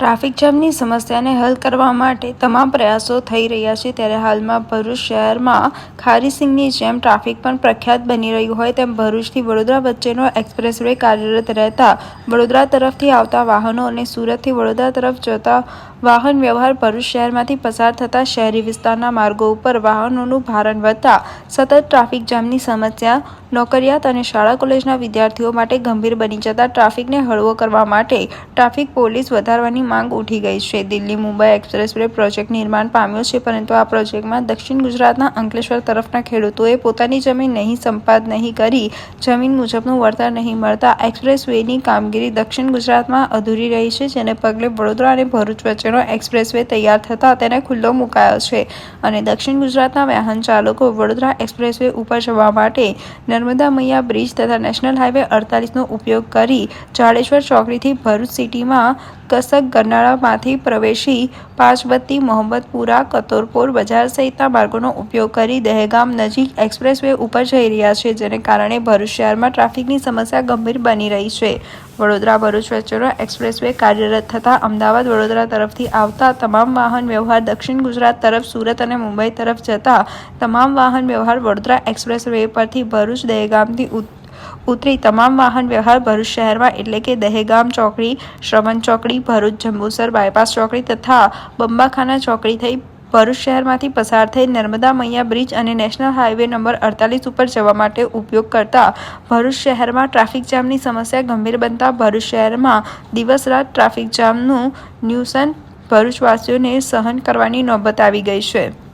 Traffic જામની સમસ્યાને હલ કરવા માટે તમામ પ્રયાસો થઈ રહ્યા છે. ત્યારે હાલમાં ભરૂચ શહેરમાં ખારીસિંગની જેમ ટ્રાફિક પણ પ્રખ્યાત બની રહ્યું હોય તેમ ભરૂચથી વડોદરા વચ્ચેનો એક્સપ્રેસ કાર્યરત રહેતા વડોદરા તરફથી આવતા વાહનો અને સુરતથી વડોદરા તરફ જતા વાહન વ્યવહાર ભરૂચ શહેરમાંથી પસાર થતા શહેરી વિસ્તારના માર્ગો ઉપર વાહનોનું ભારણ વધતા સતત ટ્રાફિક જામની સમસ્યા નોકરિયાત અને શાળા કોલેજના વિદ્યાર્થીઓ માટે ગંભીર બની જતા ટ્રાફિકને હળવો કરવા માટે ટ્રાફિક પોલીસ વધારવાની માંગ ઉઠી ગઈ છે. Delhi Mumbai expressway project નિર્માણ પામ્યો છે, પરંતુ આ પ્રોજેક્ટમાં દક્ષિણ ગુજરાતના અંકલેશ્વર તરફના ખેડૂતોએ પોતાની જમીન નહીં, સંપાદ નહીં કરી, જમીન મુજબનું વળતર નહીં મળતા એક્સપ્રેસ વેની કામગીરી દક્ષિણ ગુજરાતમાં અધૂરી રહી છે, જેને પગલે વડોદરા અને ભરૂચ વચ્ચેનો એક્સપ્રેસ વે તૈયાર થતાં તેને ખુલ્લો મુકાયો છે. અને દક્ષિણ ગુજરાતના વાહન ચાલકો વડોદરા એક્સપ્રેસ વે ઉપર જવા માટે નર્મદા મૈયા બ્રિજ તથા નેશનલ હાઈવે અડતાલીસનો ઉપયોગ કરી જાડેશ્વર ચોકડીથી ભરૂચ સિટીમાં કસક ગરનાળામાંથી પ્રવેશી પાંચબત્તી મોહમ્મદપુરા કતોરપોર બજાર સહિતના માર્ગોનો ઉપયોગ કરી દહેગામ નજીક એક્સપ્રેસવે ઉપર જઈ રહ્યા છે, જેને કારણે ભરૂચ શહેરમાં ટ્રાફિકની સમસ્યા ગંભીર બની રહી છે. વડોદરા ભરૂચ વચ્ચેનો એક્સપ્રેસવે કાર્યરત થતાં અમદાવાદ વડોદરા તરફથી આવતા તમામ વાહન વ્યવહાર દક્ષિણ ગુજરાત તરફ, સુરત અને મુંબઈ તરફ જતા તમામ વાહન વ્યવહાર વડોદરા એક્સપ્રેસવે પરથી ભરૂચ દહેગામથી ઉતરી તમામ વાહન વ્યવહાર ભરૂચ શહેરમાં એટલે કે દહેગામ ચોકડી, શ્રવણ ચોકડી, ભરૂચ જંબુસર બાયપાસ ચોકડી તથા બંબાખાના ચોકડી થઈ ભરૂચ શહેરમાંથી પસાર થઈ નર્મદા મૈયા બ્રિજ અને નેશનલ હાઈવે નંબર અડતાલીસ ઉપર જવા માટે ઉપયોગ કરતા ભરૂચ શહેરમાં ટ્રાફિક જામની સમસ્યા ગંભીર બનતા ભરૂચ શહેરમાં દિવસ રાત ટ્રાફિક જામનું ન્યુસન ભરૂચવાસીઓને સહન કરવાની નોબત આવી ગઈ છે.